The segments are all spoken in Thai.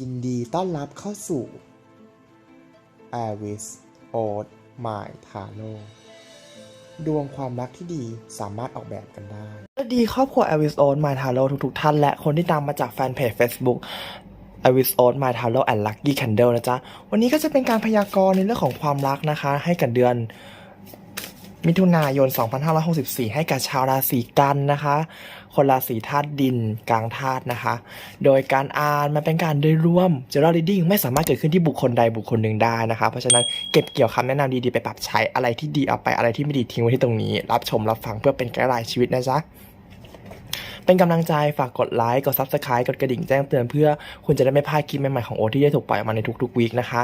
ยินดีต้อนรับเข้าสู่ a r i s o d My Taro ดวงความรักที่ดีสามารถออกแบบกันได้สวัสดีครอบครัว a v i s o n My Taro ทุกๆท่าน และคนที่ตามมาจากแฟนเพจ Facebook a v i s o n My Taro and Lucky Candle นะจ๊ะ วันนี้ก็จะเป็นการพยากรณ์ในเรื่องของความรักนะคะ ให้กับเดือนมิถุนายน 2564 ให้กับชาวราศีกันนะคะ คนราศีธาตุดินกลางธาตุนะคะ โดยการอ่านมันเป็นการโดยรวม general reading ไม่สามารถเกิดขึ้นที่บุคคลใดบุคคลหนึ่งได้นะคะ เพราะฉะนั้นเก็บเกี่ยวคำแนะนำดีๆไปปรับใช้อะไรที่ดีเอาไปอะไรที่ไม่ดีทิ้งไว้ที่ตรงนี้ รับชมรับฟังเพื่อเป็นไกด์ไลน์ชีวิตนะจ๊ะ เป็นกำลังใจฝากกดไลค์กด Subscribe กดกระดิ่งแจ้งเตือนเพื่อคุณจะได้ไม่พลาดคลิปใหม่ๆของโอที่จะถูกปล่อยออกมาในทุกๆวีคนะคะ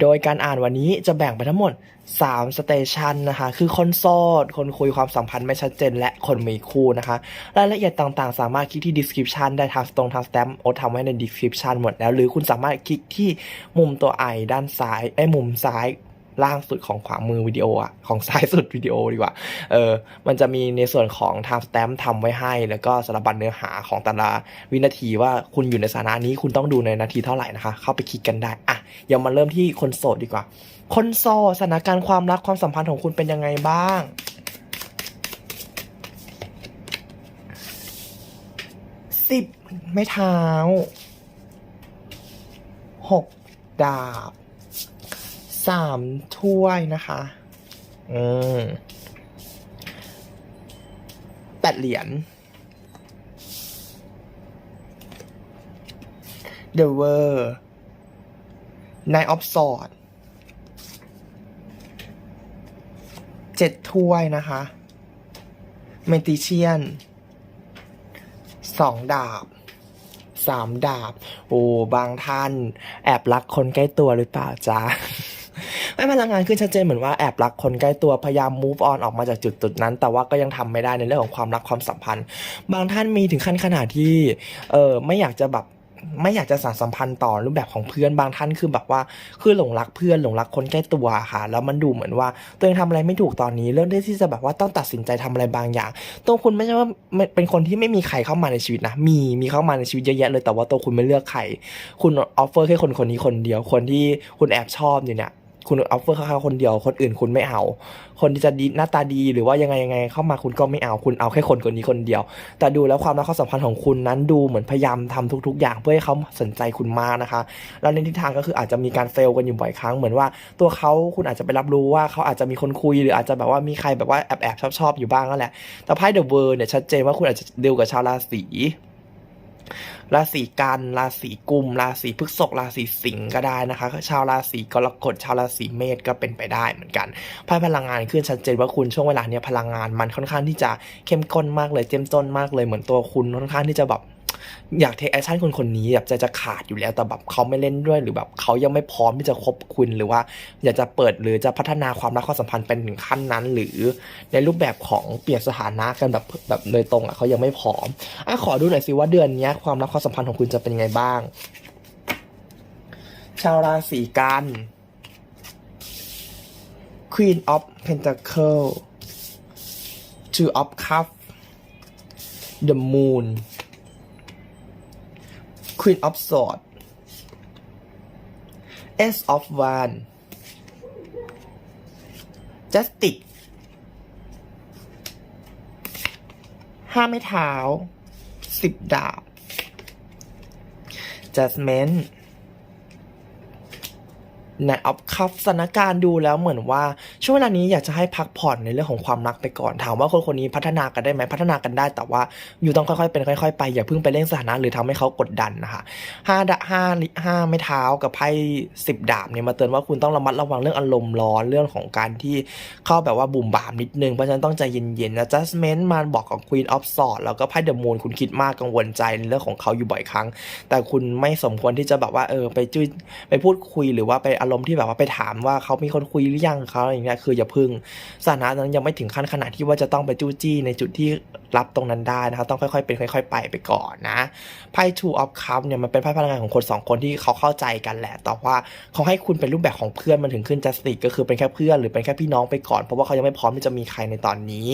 โดยการอ่านวันนี้จะแบ่งไปทั้งหมด3สเตชันนะคะ คือคนโสด คนคุยความสัมพันธ์ไม่ชัดเจน และคนมีคู่นะคะ รายละเอียดต่างๆ สามารถคลิกที่ description ได้ทางตรงทางสแตมป์โอทำไว้ใน description หมดแล้ว หรือคุณสามารถคลิกที่มุมตัวไอด้านซ้ายไอ้มุมซ้าย ล่างสุดของขวามือวิดีโออะของซ้ายสุดวิดีโอดีกว่า เออ มันจะมีในส่วนของ time stamp ทำไว้ให้ แล้วก็สารบัญเนื้อหาของแต่ละวินาทีว่าคุณอยู่ในสถานะนี้คุณต้องดูในนาทีเท่าไหร่นะคะ เข้าไปคลิกกันได้อะเดี๋ยวมาเริ่มที่คนโสดดีกว่า คนโสดสถานการณ์ความรักความสัมพันธ์ของคุณเป็นยังไงบ้างสิบไม้เท้าหกดาบ สามถ้วยนะคะ อืมแปดเหรียญ The w o r l Nine of Sword เจ็ดถ้วยนะคะ Magician สองดาบสามดาบ โอ้ บางท่าน แอบรักคนใกล้ตัวหรือเปล่าจ๊ะ ไม่พลังงานขึ้นชัดเจนเหมือนว่าแอบรักคนใกล้ตัวพยายาม move on ออกมาจากจุดจุดนั้น แต่ว่าก็ยังทำไม่ได้ในเรื่องของความรักความสัมพันธ์ บางท่านมีถึงขั้นขนาดที่เออไม่อยากจะแบบไม่อยากจะสานสัมพันธ์ต่อรูปแบบของเพื่อนบางท่านคือแบบว่าคือหลงรักเพื่อนหลงรักคนใกล้ตัวค่ะ แล้วมันดูเหมือนว่าตัวเองทำอะไรไม่ถูกตอนนี้ เรื่องที่จะแบบว่าต้องตัดสินใจทำอะไรบางอย่าง ตัวคุณไม่ใช่ว่าเป็นคนที่ไม่มีใครเข้ามาในชีวิตนะมีมีเข้ามาในชีวิตเยอะแยะเลยแต่ว่าตัวคุณไม่เลือกใครคุณออฟเฟอร์แค่คนคนนี้คนเดียวคนที่คุณแอบชอบอยู่เนี่ย คุณออฟเฟอร์เขาคนเดียว คนอื่นคุณไม่เอา คนที่จะดีหน้าตาดีหรือว่ายังไงยังไงเข้ามาคุณก็ไม่เอาคุณเอาแค่คนคนนี้คนเดียว แต่ดูแล้วความรักความสัมพันธ์ของคุณนั้นดูเหมือนพยายามทำทุก ๆ อย่างเพื่อให้เขาสนใจคุณมากนะคะ แล้วในทิศทางก็คืออาจจะมีการเฟลกันอยู่บ่อยครั้งเหมือนว่าตัวเขาคุณอาจจะไปรับรู้ว่าเขาอาจจะมีคนคุยหรืออาจจะแบบว่ามีใครแบบว่าแอบแอบชอบชอบอยู่บ้างนั่นแหละแต่ไพ่เดอะเวิร์เนี่ยชัดเจนว่าคุณอาจจะเดีลกับชาวราศี ราศีกันราศีกุม ราศีพฤษภราศีสิงห์ก็ได้นะคะ ชาวราศีกรกฎชาวราศีเมษก็เป็นไปได้เหมือนกันไพ่พลังงานขึ้นชัดเจนว่าคุณช่วงเวลาเนี้ยพลังงานมันค่อนข้างที่จะเข้มข้นมากเลยเจ้มจนมากเลยเหมือนตัวคุณค่อนข้างที่จะแบบ อยากเทคแอคชั่นคนคนนี้แบบใจจะขาดอยู่แล้วแต่แบบเขาไม่เล่นด้วยหรือแบบเขายังไม่พร้อมที่จะคบคุณหรือว่า อยากจะเปิดหรือจะพัฒนาความรักความสัมพันธ์เป็นถึงขั้นนั้น หรือในรูปแบบของเปลี่ยนสถานะกันแบบแบบโดยตรงอะเขายังไม่พร้อมอะขอดูหน่อยสิว่าเดือนนี้ความรักความสัมพันธ์ของคุณจะเป็นยังไงบ้าง ชาวราศีกัน Queen of Pentacle Two of Cups The Moon Queen of Swords Ace of Wands Justice ห้าไม้เท้าสิบดาบ Judgment Night of Cups สถานการณ์ดูแล้วเหมือนว่าช่วงเวลานี้อยากจะให้พักผ่อนในเรื่องของความรักไปก่อน ถามว่าคนคนนี้พัฒนากันได้ไหมพัฒนากันได้ แต่ว่าอยู่ต้องค่อยๆ เป็นค่อย ๆ ไปอย่าเพิ่งไปเร่งสถานะหรือทำให้เขากดดันนะคะห้าดะห้าห้าไม้เท้ากับไพ่สิบดาบเนี่ยมาเตือนว่าคุณต้องระมัดระวังเรื่องอารมณ์ร้อนเรื่องของการที่เข้าแบบว่าบุ่มบามนิดนึงเพราะฉะนั้นต้องใจเย็นๆนะ Adjustment มาบอกกับ Queen of Swords แล้วก็ไพ่ The Moon คุณคิดมากกังวลใจในเรื่องของเขาอยู่บ่อยครั้ง แต่คุณไม่สมควรที่จะแบบว่าเออไปจุ้ยไปพูดคุยหรือว่าไปอารมณ์ที่แบบว่าไปถามว่าเขามีคนคุยหรือยังเขาอะไรอย่างเงี้ยคืออย่าพึ่งสถานะนั้นยังไม่ถึงขั้นขนาดที่ว่าจะต้องไปจู้จี้ในจุดที่รับตรงนั้นได้นะครับต้องค่อยๆเป็นค่อย ๆ ไปไปก่อนนะไพ่ Two of Cups เนี่ยมันเป็นไพ่พลังงานของคนสองคนที่เขาเข้าใจกันแหละแต่ว่าเขาให้คุณเป็นรูปแบบของเพื่อนมันถึงขึ้น justice ก็คือเป็นแค่เพื่อนหรือเป็นแค่พี่น้องไปก่อน เพราะว่าเขายังไม่พร้อมที่จะมีใครในตอนนี้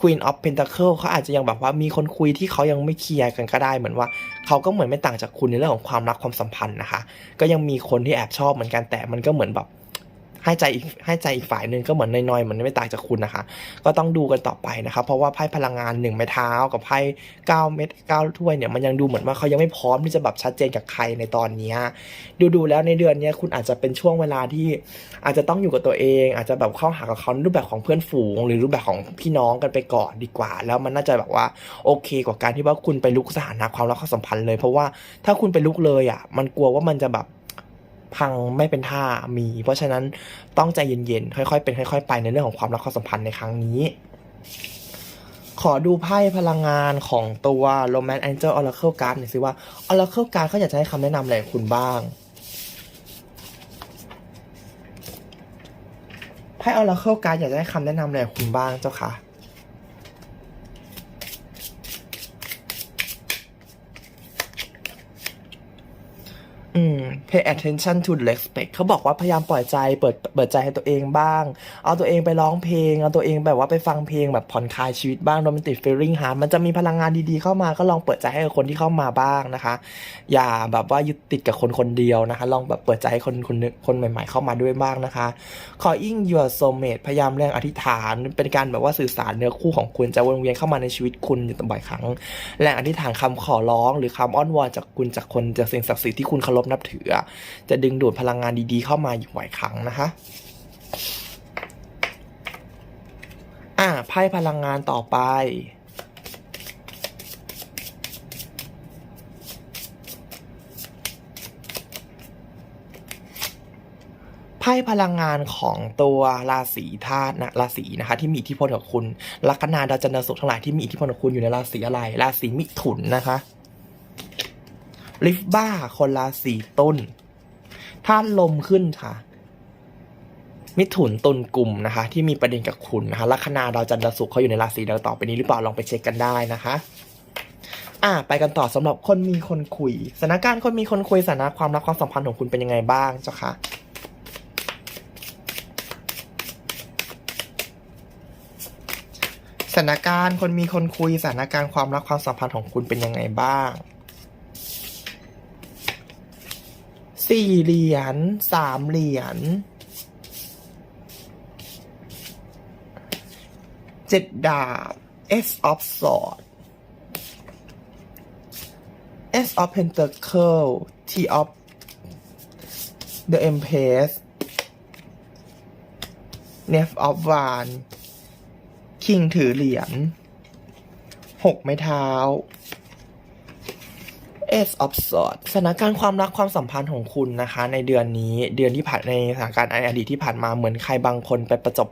Queen of Pentacle เขาอาจจะยังแบบว่ามีคนคุยที่เขายังไม่เคลียร์กันก็ได้เหมือนว่าเขาก็เหมือนไม่ต่างจากคุณในเรื่องของความรักความสัมพันธ์นะคะ ก็ยังมีคนที่แอบชอบเหมือนกันแต่มันก็เหมือนแบบ ให้ใจอีกให้ใจอีกฝ่ายหนึ่งก็เหมือนน้อยๆเหมือนไม่ต่างจากคุณนะคะ ก็ต้องดูกันต่อไปนะครับเพราะว่าไพ่พลังงานหนึ่งไม้เท้ากับไพ่เก้าเม็ดเก้าถ้วยเนี่ยมันยังดูเหมือนว่าเขายังไม่พร้อมที่จะแบบชัดเจนกับใครในตอนนี้ดูดูๆแล้วในเดือนนี้คุณอาจจะเป็นช่วงเวลาที่อาจจะต้องอยู่กับตัวเอง อาจจะแบบเข้าหากับเขาในรูปแบบของเพื่อนฝูง หรือรูปแบบของพี่น้องกันไปก่อนดีกว่า แล้วมันน่าจะแบบว่าโอเคกว่าการที่ว่าคุณไปลุกสถานะความรักความสัมพันธ์เลย เพราะว่าถ้าคุณไปลุกเลยอะมันกลัวว่ามันจะแบบ พังไม่เป็นท่ามี เพราะฉะนั้นต้องใจเย็นๆ ค่อยๆ เป็นค่อย ๆ ไปในเรื่องของความรักความสัมพันธ์ในครั้งนี้ ขอดูไพ่พลังงานของตัว Romance Angel Oracle Card หน่อยสิว่า Oracle Card เขาอยากจะให้คำแนะนำอะไรคุณบ้างไพ่ Oracle Card อยากจะให้คำแนะนำอะไรคุณบ้างเจ้าค่ะ อืม pay attention to the respect เขาบอกว่าพยายามปล่อยใจ เปิด เปิดใจให้ตัวเองบ้าง เอาตัวเองไปร้องเพลง เอาตัวเองแบบว่าไปฟังเพลงแบบผ่อนคลายชีวิตบ้าง romantic feeling ฮามันจะมีพลังงานดีๆเข้ามา ก็ลองเปิดใจให้กับคนที่เข้ามาบ้างนะคะ อย่าแบบว่ายึดติดกับคนคนเดียวนะคะ ลองแบบเปิดใจให้คนคนนึงคนใหม่ๆเข้ามาด้วยบ้างนะคะขอยิ่ง your soulmate พยายามแรงอธิษฐาน เป็นการแบบว่าสื่อสารเนื้อคู่ของคุณจะวนเวียนเข้ามาในชีวิตคุณอยู่บ่อยครั้ง แรงอธิษฐานคำขอร้อง หรือคำอ้อนวอนจากคุณจากคนจากสิ่งศักดิ์สิทธิ์ที่คุณเคารพนับถือ จะดึงดูดพลังงานดีๆเข้ามาอยู่บ่อยครั้งนะคะอ่าไพ่พลังงานต่อไปไพ่พลังงานของตัวราศีธาตุนะราศีนะคะที่มีอิทธิพลกับคุณลัคนาดาวจันทร์ศุกร์ทั้งหลายที่มีอิทธิพลกับคุณอยู่ในราศีอะไร ราศีมิถุนนะคะ ลิฟบ้าคนราศีตุลธาตุลมขึ้นค่ะ มิถุนตุลกลุ่มนะคะ ที่มีประเด็นกับคุณนะคะลัคนาดาวจันทร์ศุกร์เขาอยู่ในราศีดังต่อไปนี้หรือเปล่าลองไปเช็คกันได้นะคะอ่าไปกันต่อสำหรับคนมีคนคุยสถานการณ์คนมีคนคุยสถานะความรักความสัมพันธ์ของคุณเป็นยังไงบ้างเจ้าคะสถานการณ์คนมีคนคุยสถานการณ์ความรักความสัมพันธ์ของคุณเป็นยังไงบ้าง สี่เหรียญสามเหรียญเจ็ดดาบ S of Swords of Pentacle T of the Empress Knave of Wands คิงถือเหรียญหกไม้เท้า Ace of Swords สถานการณ์ความรักความสัมพันธ์ของคุณนะคะ ในเดือนนี้เดือนที่ผ่านในสถานการณ์ในอดีตที่ผ่านมาเหมือนใครบางคนไปประจบ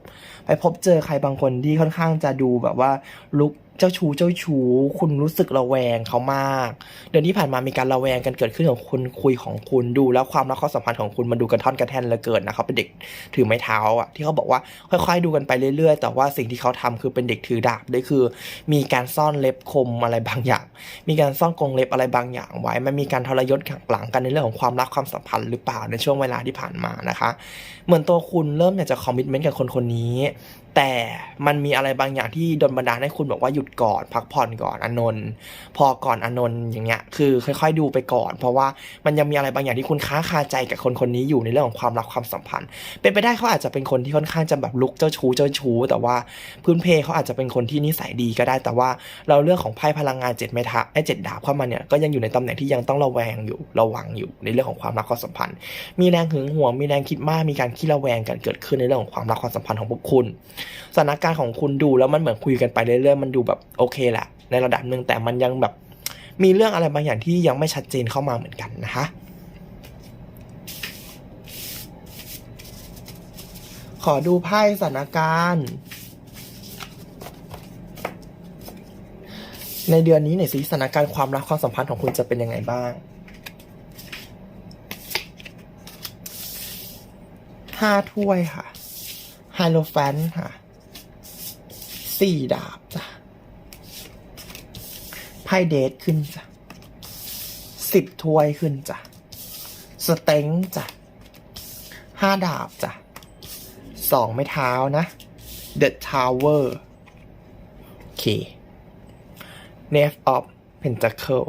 ไปพบเจอใครบางคนที่ค่อนข้างจะดูแบบว่าลุก เจ้าชู้เจ้าชู้คุณรู้สึกระแวงเขามาก เดือนที่ผ่านมามีการระแวงกันเกิดขึ้นของคุณคุยของคุณดู แล้วความรักความสัมพันธ์ของคุณมันดูกระท่อนกระแท่นเหลือเกินนะเขาเป็นเด็กถือไม้เท้าอะที่เขาบอกว่าค่อย ๆ ดูกันไปเรื่อย ๆ แต่ว่าสิ่งที่เขาทำคือเป็นเด็กถือดาบด้วยคือ มีการซ่อนเล็บคมอะไรบางอย่าง มีการซ่อนกรงเล็บอะไรบางอย่างไว้มันมีการทรยศขังหลังกันในเรื่องของความรักความสัมพันธ์หรือเปล่าในช่วงเวลาที่ผ่านมานะคะ เหมือนตัวคุณเริ่มอยากจะคอมมิชเมนต์กับคนคนนี้แต่มันมีอะไรบางอย่างที่ดนบันดาลให้คุณบอกว่าหยุดก่อนพักผ่อนก่อนอนนท์พอก่อนอนนท์อย่างเงี้ยคือค่อยๆดูไปก่อน เพราะว่ามันยังมีอะไรบางอย่างที่คุณค้าคาใจกับคนคนนี้อยู่ในเรื่องของความรักความสัมพันธ์ เป็นไปได้เขาอาจจะเป็นคนที่ค่อนข้างจะแบบลุกเจ้าชู้เจ้าชู้ แต่ว่าพื้นเพเขาอาจจะเป็นคนที่นิสัยดีก็ได้ แต่ว่าเราเรื่องของไพ่พลังงานเจ็ดไม้เท้าไอ้เจ็ดดาบเข้ามาเนี่ยก็ยังอยู่ในตำแหน่งที่ยังต้องระแวงอยู่ระวังอยู่ในเรื่องของความรักความสัมพันธ์ มีแรงหึงหวงมีแรงคิดมากมีการขี้ระแวงกันเกิดขึ้นในเรื่องของความรักความสัมพันธ์ของพวกคุณสถานการณ์ของคุณดูแล้วมันเหมือนคุยกันไปเรื่อยๆมันดูแบบโอเคแหละในระดับหนึ่งแต่มันยังแบบมีเรื่องอะไรบางอย่างที่ยังไม่ชัดเจนเข้ามาเหมือนกันนะคะขอดูไพ่สถานการณ์ ในเดือนนี้หน่อยสิสถานการณ์ความรักความสัมพันธ์ของคุณจะเป็นยังไงบ้างห้าถ้วยค่ะไฮโลแฟนค่ะสี่ดาบจ้ะ ไพ่เดทขึ้นจ้ะสิบถ้วยขึ้นจ้ะสเต็งจ้ะห้าดาบจ้ะสองไม้เท้านะ The Tower โอเค n a v e of Pentacle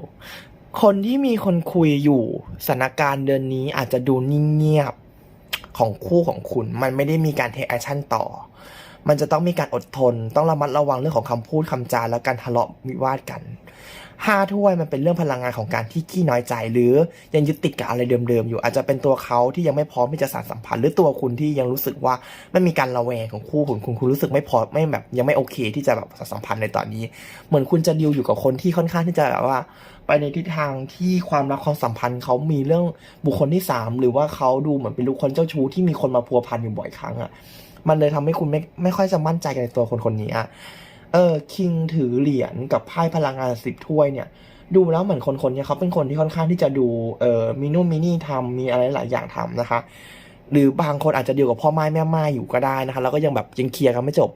คนที่มีคนคุยอยู่สถานการณ์เดือนนี้อาจจะดูนิ่งเงียบของคู่ของคุณ มันไม่ได้มีการเทคแอคชั่นต่อ มันจะต้องมีการอดทน ต้องระมัดระวังเรื่องของคำพูดคำจาและการทะเลาะวิวาทกันห้าถ้วยมันเป็นเรื่องพลังงานของการที่ขี้น้อยใจ หรือยังยึดติดกับอะไรเดิมๆอยู่ อาจจะเป็นตัวเขาที่ยังไม่พร้อมที่จะสานสัมพันธ์หรือตัวคุณที่ยังรู้สึกว่าไม่มีการระแวงของคู่คุณคุณคุณรู้สึกไม่พอไม่แบบยังไม่โอเค ที่จะแบบสานสัมพันธ์ในตอนนี้ เหมือนคุณจะดิวอยู่กับคนที่ค่อนข้างที่จะแบบว่า ไปในทิศทางที่ความรักความสัมพันธ์เขามีเรื่องบุคคลที่สามหรือว่าเขาดูเหมือนเป็นลูกคนเจ้าชู้ที่มีคนมาพัวพันอยู่บ่อยครั้งอะ มันเลยทำให้คุณไม่ไม่ค่อยจะมั่นใจในตัวคนคนนี้อะเออคิงถือเหรียญกับไพ่พลังงานสิบถ้วยเนี่ย ดูแล้วเหมือนคนคนนี้เขาเป็นคนที่ค่อนข้างที่จะดูเออมีนู่นมีนี่ทำมีอะไรหลายอย่างทำนะคะ หรือบางคนอาจจะเดีลกับพ่อไม้แม่ไม้อยู่ก็ได้นะคะแล้วก็ยังแบบยังเคลียร์กันไม่จบ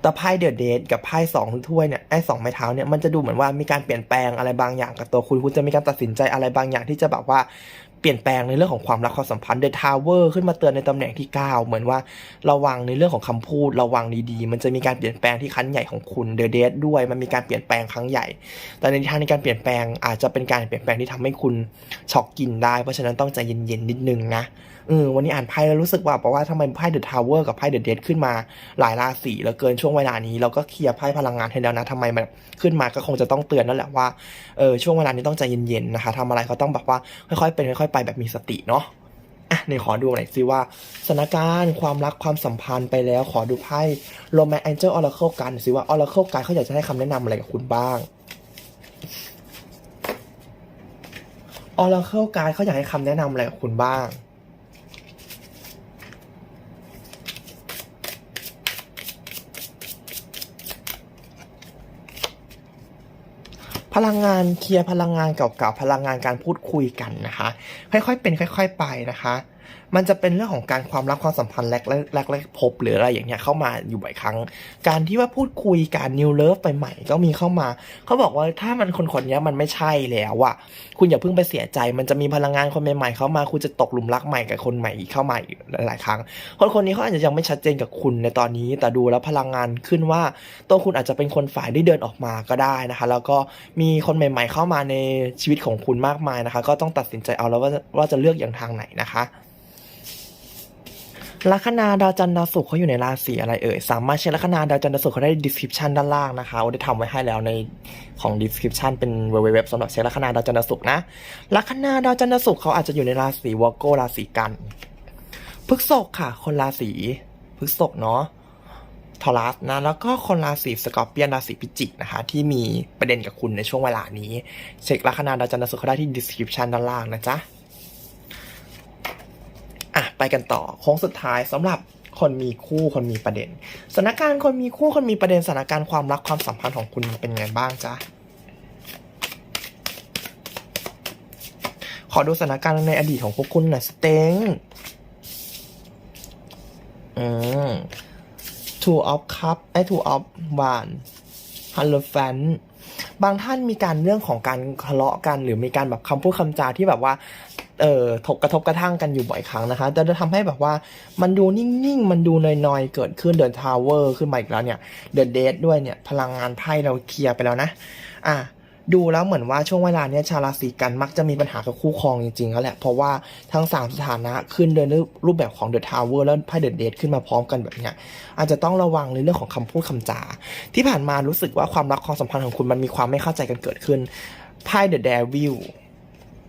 แต่ไพ่เดอะเดทกับไพ่สองถ้วยเนี่ยไอ้สองไม้เท้าเนี่ยมันจะดูเหมือนว่ามีการเปลี่ยนแปลงอะไรบางอย่างกับตัวคุณคุณจะมีการตัดสินใจอะไรบางอย่างที่จะแบบว่า เปลี่ยนแปลงในเรื่องของความรักความสัมพันธ์เดอะทาวเวอร์ขึ้นมาเตือนในตำแหน่งที่ 9 เหมือนว่าระวังในเรื่องของคำพูด ระวังดีๆ มันจะมีการเปลี่ยนแปลงที่ครั้งใหญ่ของคุณเดอะเดทด้วย มันมีการเปลี่ยนแปลงครั้งใหญ่ แต่ในทางในการเปลี่ยนแปลงอาจจะเป็นการเปลี่ยนแปลงที่ทำให้คุณช็อกกินได้ เพราะฉะนั้นต้องใจเย็นๆนิดนึงนะ เออวันนี้อ่านไพ่แล้วรู้สึกว่าเพราะว่าทำไมไพ่เดอะทาวเวอร์กับไพ่เดอะเดทขึ้นมาหลายราศีเหลือเกินช่วงเวลานี้เราก็เคลียร์ไพ่พลังงานให้แล้วนะทำไมมันขึ้นมาก็คงจะต้องเตือนนั่นแหละว่าเออช่วงเวลานี้ต้องใจเย็นๆนะคะทำอะไรก็ต้องแบบว่าค่อยๆเป็นค่อยๆไปแบบมีสติเนาะอะในขอดูหน่อยสิว่าสถานการณ์ความรักความสัมพันธ์ไปแล้วขอดูไพ่โรแมนแองเจิลออร์เคิลกันสิว่าออร์เคิลกันเขาอยากจะให้คำแนะนำอะไรกับคุณบ้างออร์เคิลการเขาอยากให้คำแนะนำอะไรกับคุณบ้าง ลังงานเคลียร์พลังงานเก่าๆพลังงานการพูดคุยกันนะคะ ค่อยๆเป็น ค่อย ๆ ไปนะคะ มันจะเป็นเรื่องของการความรักความสัมพันธ์แรกๆแรกๆพบหรืออะไรอย่างเงี้ยเข้ามาอยู่บ่อยครั้ง การที่ว่าพูดคุยการนิวเลิฟไปใหม่ก็มีเข้ามา เขาบอกว่าถ้ามันคนคนๆเนี้ยมันไม่ใช่แล้วอะคุณอย่าเพิ่งไปเสียใจ มันจะมีพลังงานคนใหม่ๆเข้ามา คุณจะตกหลุมรักใหม่กับคนใหม่อีกเข้ามาอีกหลายๆครั้ง คนคนนี้เขาอาจจะยังไม่ชัดเจนกับคุณในตอนนี้ แต่ดูแล้วพลังงานขึ้นว่าตัวคุณอาจจะเป็นคนฝ่ายที่เดินออกมาก็ได้นะคะ แล้วก็มีีคนใหม่ ๆ เข้ามาในชีวิตของคุณมากมายนะคะ ก็ต้องตัดสินใจเอาแล้วว่าว่าจะเลือกอย่างทางไหนนะคะลัคนาดาวจันทร์ดาวศุกร์เขาอยู่ในราศีอะไรเอ่ย สามารถเช็คลัคนาดาวจันทร์ดาวศุกร์เขาได้ description ด้านล่างนะคะโอ้ได้ทำไว้ให้แล้วในของ description เป็นเว็บสำหรับเช็คลัคนาดาวจันทร์ดาวศุกร์นะลัคนาดาวจันทร์ดาวศุกร์เขาอาจจะอยู่ในราศีวอโกราศีกันพฤกษภค่ะ คนราศีพฤกษภเนาะ ทอรัสนะแล้วก็คนราศีสกอร์เปียนราศีพิจิกนะคะ ที่มีประเด็นกับคุณในช่วงเวลานี้ เช็คลัคนาดาวจันทร์ศุขได้ที่ description ด้านล่างนะจ๊ะอะไปกันต่อโค้งสุดท้ายสำหรับคนมีคู่คนมีประเด็นสถานการณ์คนมีคู่คนมีประเด็นสถานการณ์ความรักความสัมพันธ์ของคุณเป็นไงบ้างจ๊ะขอดูสถานการณ์ในอดีตของพวกคุณหน่อยสเต็งอืม two of cup ไอ้ two of one h a l o f a n บางท่านมีการเรื่องของการทะเลาะกันหรือมีการแบบคำพูดคำจาที่แบบว่า เอ่อถกกระทบกระทั่งกันอยู่บ่อยครั้งนะคะ จะทำให้แบบว่ามันดูนิ่งๆ มันดูนอยๆ เกิดขึ้นเดินทาวเวอร์ขึ้นมาอีกแล้วเนี่ย เดินเดทด้วยเนี่ย พลังงานไพ่เราเคลียร์ไปแล้วนะ อะ ดูแล้วเหมือนว่าช่วงเวลาเนี้ยชาวราศีกันมักจะมีปัญหากับคู่ครองจริงๆแล้วแหละ เพราะว่าทั้งสามสถานะขึ้นโดยรูปแบบของเดอะทาวเวอร์แล้วไพ่เดอะเดทขึ้นมาพร้อมกันแบบเนี้ยอาจจะต้องระวังในเรื่องของคำพูดคำจา ที่ผ่านมารู้สึกว่าความรักความสัมพันธ์ของคุณมันมีความไม่เข้าใจกันเกิดขึ้นไพ่เดอะเดวิล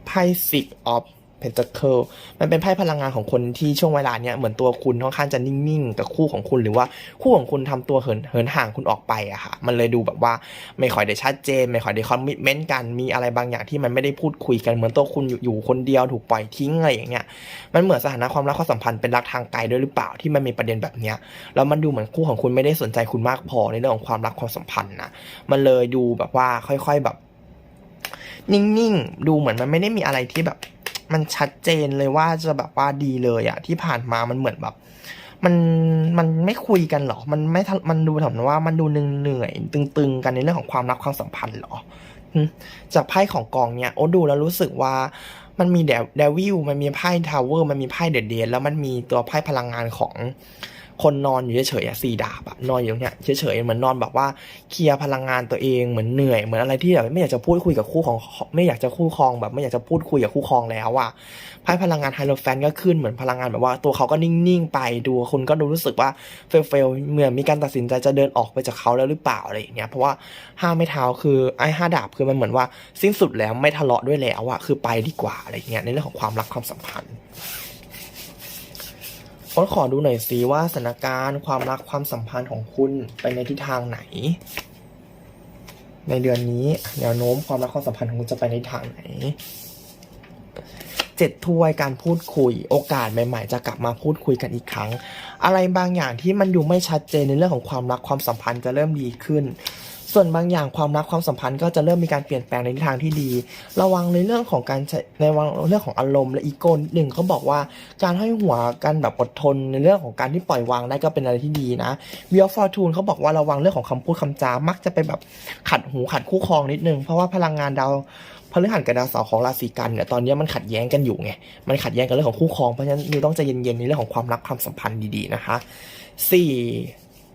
ไพ่ซิกออฟ เพน t เคิลมันเป็นไพ่พลังงานของคนที่ช่วงเวลาเนี้ยเหมือนตัวคุณค่อนข้างจะนิ่งๆกับคู่ของคุณหรือว่าคู่ของคุณทำตัวเหินเหินห่างคุณออกไปอะค่ะ มันเลยดูแบบว่าไม่ค่อยได้ชัดเจน ไม่ค่อยได้คอมมิชเมนต์กันมีอะไรบางอย่างที่มันไม่ได้พูดคุยกันเหมือนตัวคุณอยู่อยู่คนเดียวถูกปล่อยทิ้งอะไรอย่างเงี้ยมันเหมือนสถานะความรักความสัมพันธ์เป็นรักทางไกลด้วยหรือเปล่าที่มันมีประเด็นแบบเนี้ยแล้วมันดูเหมือนคู่ของคุณไม่ได้สนใจคุณมากพอในเรื่องของความรักความสัมพันธ์นะมันเลยดูแบบว่าค่อย ๆแบบ นิ่งๆดูเหมือนมันไม่ได้มีอะไรที่แบบ มันชัดเจนเลยว่าจะแบบว่าดีเลยอะที่ผ่านมามันเหมือนแบบ มันมันไม่คุยกันหรอ มันไม่ทะมันดูถามว่ามันดูเหนื่อยตึง ๆ กันในเรื่องของความรักความสัมพันธ์หรอจากไพ่ของกองเนี้ยโอ้ดูแล้วรู้สึกว่ามันมีเดเดวิลมันมีไพ่ทาวเวอร์มันมีไพ่เดดเดนแล้วมันมีตัวไพ่พลังงานของ คนนอนอยู่เฉยๆอะสี่ดาบอะนอนอยู่ตรงเนี้ยเฉยๆเหมือนนอนแบบว่าเคลียร์พลังงานตัวเองเหมือนเหนื่อยเหมือนอะไรที่แบบไม่อยากจะพูดคุยกับคู่ของไม่อยากจะคู่ครองแบบไม่อยากจะพูดคุยกับคู่ครองแล้วอะไพ่พลังงานไฮโลแฟนก็ขึ้นเหมือนพลังงานแบบว่าตัวเขาก็นิ่งๆไปดูคุณก็ดูรู้สึกว่าเฟลเฟลเหมือนมีการตัดสินใจจะเดินออกไปจากเขาแล้วหรือเปล่าอะไรอย่างเงี้ยเพราะว่าห้าไม้เท้าคือไอ้ห้าดาบคือมันเหมือนว่าสิ้นสุดแล้วไม่ทะเลาะด้วยแล้วอะคือไปดีกว่าอะไรเงี้ยในเรื่องของความรักความสัมพันธ์ ขอขอดูหน่อยสิว่าสถานการณ์ความรักความสัมพันธ์ของคุณไปในทิศทางไหน ในเดือนนี้แนวโน้มความรักความสัมพันธ์ของคุณจะไปในทิศทางไหนเจ็ดถ้วยการพูดคุยโอกาสใหม่ ๆ จะกลับมาพูดคุยกันอีกครั้ง อะไรบางอย่างที่มันอยู่ไม่ชัดเจนในเรื่องของความรักความสัมพันธ์จะเริ่มดีขึ้น ส่วนบางอย่างความรักความสัมพันธ์ก็จะเริ่มมีการเปลี่ยนแปลงในทางที่ดี ระวังในเรื่องของการใช้ในวังเรื่องของอารมณ์และอีโก้นิดหนึ่งเขาบอกว่าการให้หัวกันแบบอดทนในเรื่องของการที่ปล่อยวางได้ก็เป็นอะไรที่ดีนะวิอฟอร์ทูนเขาบอกว่าระวังเรื่องของคำพูดคำจา มักจะไปแบบขัดหูขัดคู่ครองนิดนึงเพราะว่าพลังงานดาวพฤหัสกับดาวเสาร์ของราศีกันเนี่ยตอนนี้มันขัดแย้งกันอยู่ไงมันขัดแย้งกันเรื่องของคู่ครองเพราะฉะนั้นนิวต้องใจเย็นๆในเรื่องของความรักความสัมพันธ์ดีๆนะคะสี่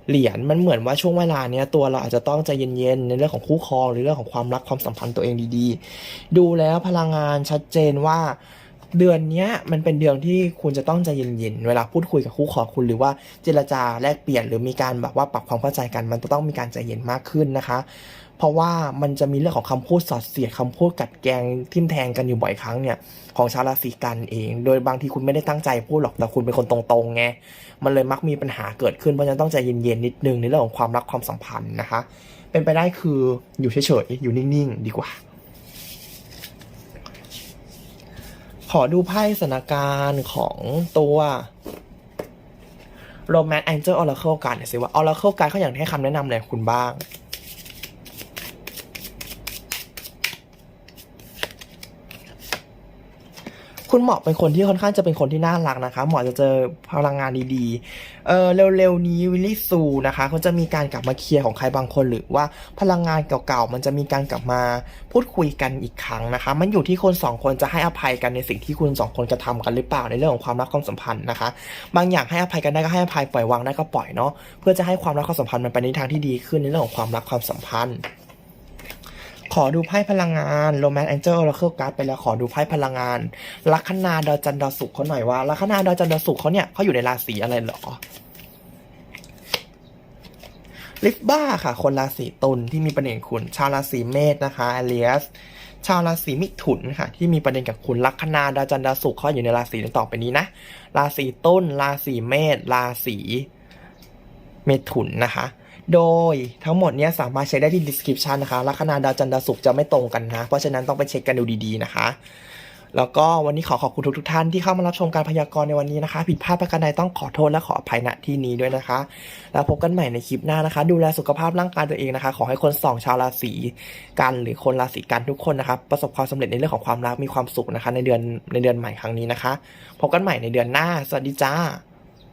เหรียญมันเหมือนว่าช่วงเวลาเนี้ยตัวเราอาจจะต้องใจเย็นๆในเรื่องของคู่ครองหรือเรื่องของความรักความสัมพันธ์ตัวเองดีๆ ดูแล้วพลังงานชัดเจนว่าเดือนนี้มันเป็นเดือนที่คุณจะต้องใจเย็นๆ เวลาพูดคุยกับคู่ครองคุณหรือว่าเจรจาแลกเปลี่ยนหรือมีการแบบว่าปรับความเข้าใจกัน มันจะต้องมีการใจเย็นมากขึ้นนะคะ เพราะว่ามันจะมีเรื่องของคำพูดสอดเสียดคำพูดกัดแกงทิมแทงกันอยู่บ่อยครั้งเนี่ยของชาวราศีกันเอง โดยบางทีคุณไม่ได้ตั้งใจพูดหรอกแต่คุณเป็นคนตรงๆไงมันเลยมักมีปัญหาเกิดขึ้นเพราะฉะนั้นต้องใจเย็นๆนิดนึงในเรื่องของความรักความสัมพันธ์นะคะ เป็นไปได้คืออยู่เฉยๆอยู่นิ่งๆ ดีกว่า ขอดูไพ่สถานการณ์ของตัว Romance Angel Oracle การ์ดหน่อยสิว่า Oracle การ์ดเขาอยากให้คำแนะนำอะไรคุณบ้าง คุณหมาะเป็นคนที่ค่อนข้างจะเป็นคนที่น่ารักนะคะ หมาะจะเจอพลังงานดีๆ เออเร็วๆนี้วิลลี่ซูนะคะเขาจะมีการกลับมาเคลียร์ของใครบางคน หรือว่าพลังงานเก่าๆมันจะมีการกลับมาพูดคุยกันอีกครั้งนะคะ มันอยู่ที่คนสองคนจะให้อภัยกันในสิ่งที่คุณสองคนกระทำกันหรือเปล่าในเรื่องของความรักความสัมพันธ์นะคะ บางอย่างให้อภัยกันได้ก็ให้อภัยปล่อยวางได้ก็ปล่อยเนาะเพื่อจะให้ความรักความสัมพันธ์มันไปในทางที่ดีขึ้นในเรื่องของความรักความสัมพันธ์ ขอดูไพ่พลังงาน Romance Angel Oracle Card ไปแล้วขอดูไพ่พลังงาน ลัคนาดาวจันทร์ดาวศุกร์เขาหน่อยว่าลัคนาดาวจันทร์ดาวศุกร์เขาเนี่ยเขาอยู่ในราศีอะไรหรอลิฟบ้าค่ะ คนราศีตุลที่มีประเด็นคุณ ชาวราศีเมษนะคะเอเลียสชาวราศีมิถุนค่ะ ที่มีประเด็นกับคุณลัคนาดาวจันทร์ดาวศุกร์เขาอยู่ในราศีต่อไปนี้นะ ราศีตุลราศีเมษราศีเมถุนนะคะ โดยทั้งหมดเนี้ยสามารถเช็คได้ที่ description นะคะลัคนาดาวจันทร์ดาวศุกร์จะไม่ตรงกันนะ เพราะฉะนั้นต้องไปเช็คกันดูดีๆนะคะ แล้วก็วันนี้ขอขอบคุณทุกๆท่านที่เข้ามารับชมการพยากรณ์ในวันนี้นะคะ ผิดพลาดประการใดต้องขอโทษและขออภัยณที่นี้ด้วยนะคะ แล้วพบกันใหม่ในคลิปหน้านะคะ ดูแลสุขภาพร่างกายตัวเองนะคะ ขอให้คนสองชาวราศีกันหรือคนราศีกันทุกคนนะคะประสบความสำเร็จในเรื่องของความรักมีความสุขนะคะ ในเดือนในเดือนใหม่ครั้งนี้นะคะ พบกันใหม่ในเดือนหน้าสวัสดีจ้า